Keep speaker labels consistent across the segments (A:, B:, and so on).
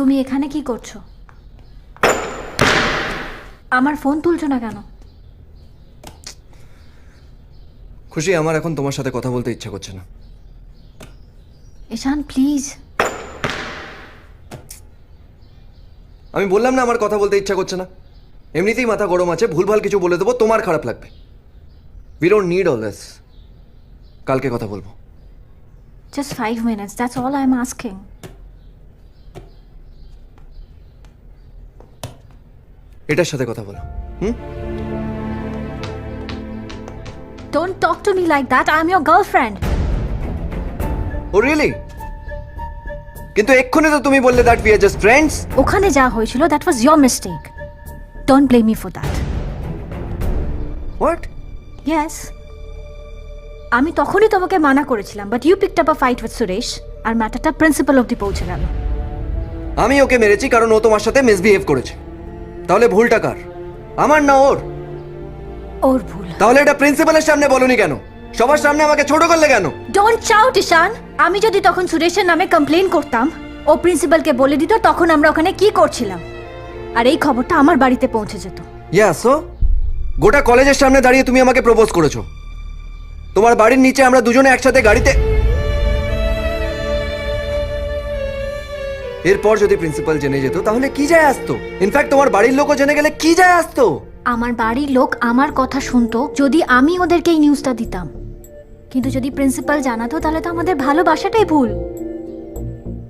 A: তুমি এখানে কি করছ? আমার ফোন তুলছো না কেন?
B: খুশি আমার এখন তোমার সাথে কথা বলতে ইচ্ছা করছে না।
A: ঈশান প্লিজ।
B: আমি বললাম না আমার কথা বলতে ইচ্ছা করছে না। এমনিতেই মাথা গরম আছে ভুলভাল কিছু বলে দেবো তোমার খারাপ লাগবে। We don't need all this কালকে কথা বলব।
A: Just five minutes that's all I am asking
B: এটার সাথে কথা বলো। হুম?
A: Talk to me like that I am your girlfriend
B: oh really কিন্তু এক্ষুনি তো তুমি বললে that we are just friends
A: ওখানে যা হয়েছিল that was your mistake don't blame me for that
B: what
A: yes আমি তখনই তোমাকে মানা করেছিলাম but you picked up a fight with Suresh আর ম্যাটারটা প্রিন্সিপাল অবধি পৌঁছে গেল।
B: আমি ওকে মেরেছি কারণ ও তোমার সাথে মিসবিহেভ করেছে। তাহলে ভুলটা কার? আমার না ওর?
A: ওর ভুল।
B: তাহলে এটা প্রিন্সিপালের সামনে বলনি কেন? সবার সামনে আমাকে ছোট করলে কেন?
A: Don't shout Ishaan. আমি যদি তখন সুরেশের নামে কমপ্লেন করতাম ও প্রিন্সিপালকে বলে দিত তখন আমরা ওখানে কি করছিলাম? আর এই খবরটা আমার বাড়িতে পৌঁছে যেত।
B: ইয়া সো গোটা কলেজের সামনে দাঁড়িয়ে তুমি আমাকে প্রপোজ করেছ। তোমার বাড়ির নিচে আমরা দুজনে একসাথে গাড়িতে এরপর যদি প্রিন্সিপাল জেনে যেত তাহলে কি যায় আসতো? ইনফ্যাক্ট তোমার বাড়ির লোকও জেনে গেলে কি যায় আসতো?
A: আমার বাড়ির লোক আমার কথা শুনতো যদি আমি ওদেরকে এই নিউজটা দিতাম। কিন্তু যদি প্রিন্সিপাল জানাতো তাহলে তো আমাদের ভালোবাসাটাই ভুল।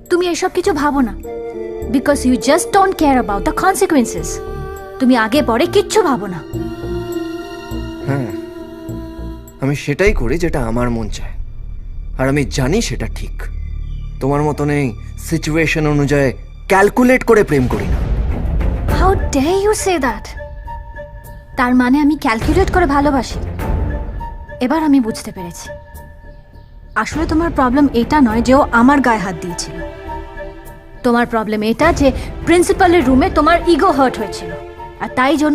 A: তুমি এসব কিছু ভাবো না। Because you just don't care about the consequences তুমি আগে পরে কিচ্ছু ভাবো না।
B: হ্যাঁ আমি সেটাই করি যেটা আমার মন চায়। আর আমি জানি সেটা ঠিক। তোমার মতন এই সিচুয়েশন অনুযায়ী ক্যালকুলেট করে প্রেম করি না।
A: How dare you say that তার মানে আমি ক্যালকুলেট করে ভালোবাসি। এবার আমি বুঝতে পেরেছি। আসলে তোমার প্রবলেম এটা নয় যে ও আমার গায়ে হাত দিয়েছিল। তোমার প্রবলেম এটা যে প্রিন্সিপালের রুমে তোমার ইগো হার্ট হয়েছিল। আর তাই জন্য